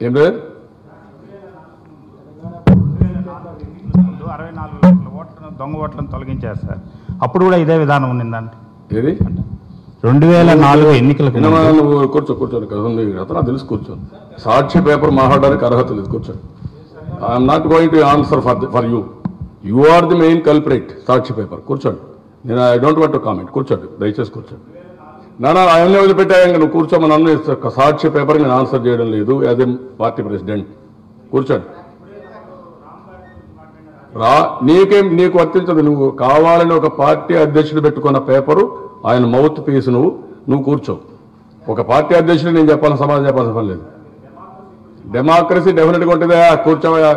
ఏం లేదు అరవై నాలుగు లక్షల ఓట్లను దొంగ ఓట్లను తొలగించారు సార్ అప్పుడు కూడా ఇదే విధానం ఉండిందండి ఏది రెండు వేల నాలుగు ఎన్నికలకు నువ్వు కూర్చో కూర్చోండి కదా అతను తెలుసు కూర్చోండి సాక్షి పేపర్ మాట్లాడడానికి అర్హత లేదు కూర్చోండి I'm not going to answer for for you you are the main culprit Sakshi paper కూర్చోండి నేను I don't want to comment కూర్చోండి దయచేసి కూర్చోండి నానా ఆయన వదిలిపెట్టాక ఇంకా నువ్వు కూర్చోమని అన్న సాక్షి పేపర్ నేను ఆన్సర్ చేయడం లేదు. As a party president. కూర్చోండి. రా నీకేం నీకు వర్తించదు. నువ్వు కావాలని ఒక పార్టీ అధ్యక్షుడు పెట్టుకున్న పేపరు ఆయన మౌత్ పీస్ నువ్వు. నువ్వు కూర్చో. ఒక పార్టీ అధ్యక్షుడు నేను చెప్పాలని సమాధానం చెప్పాల్సిన పని లేదు. డెమోక్రసీ డెఫినెట్గా ఉంటుందా కూర్చోవా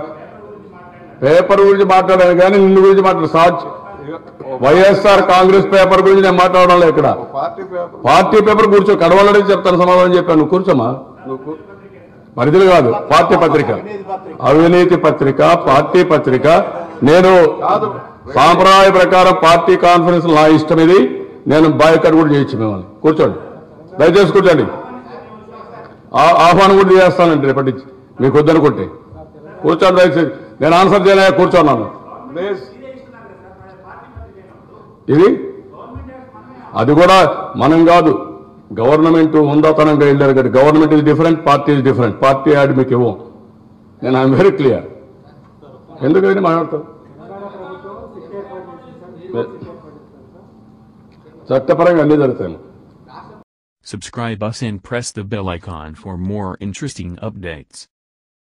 పేపర్ గురించి మాట్లాడాను కానీ నిన్ను గురించి మాట్లాడు సాక్షి వైఎస్ఆర్ కాంగ్రెస్ పేపర్ గురించి నేను మాట్లాడడం లేదు ఇక్కడ. పార్టీ పేపర్ కూర్చో కడవలడే చెప్తాను సమాధానం చెప్పాను. నువ్వు కూర్చోమా? పరిధిలు కాదు పార్టీ పత్రిక. అవినీతి పత్రిక పార్టీ పత్రిక. నేను సాంప్రదాయ ప్రకారం పార్టీ కాన్ఫరెన్స్ నా ఇష్టం ఇది. నేను బాయ్కట్ కూడా చేయొచ్చు మిమ్మల్ని. కూర్చోండి. దయచేసి కూర్చోండి. ఆహ్వానం కూడా చేస్తానండి రేపటి నుంచి. మీకు వద్దనుకుంటే. కూర్చోండి దయచేసి. నేను ఆన్సర్ చేయలే కూర్చోన్నాను. ప్లీజ్. ఇది అది కూడా మనం కాదు గవర్నమెంట్ ఉందాతనంగా వెళ్ళారు కానీ గవర్నమెంట్ ఇది డిఫరెంట్ పార్టీ ఇది డిఫరెంట్ పార్టీ యాడ్ మీకు ఇవ్వం నేను ఐఎమ్ వెరీ క్లియర్ ఎందుకని మాట్లాడతారు చట్టపరంగా అన్ని జరుగుతాయి Subscribe us and press the bell icon for more interesting updates.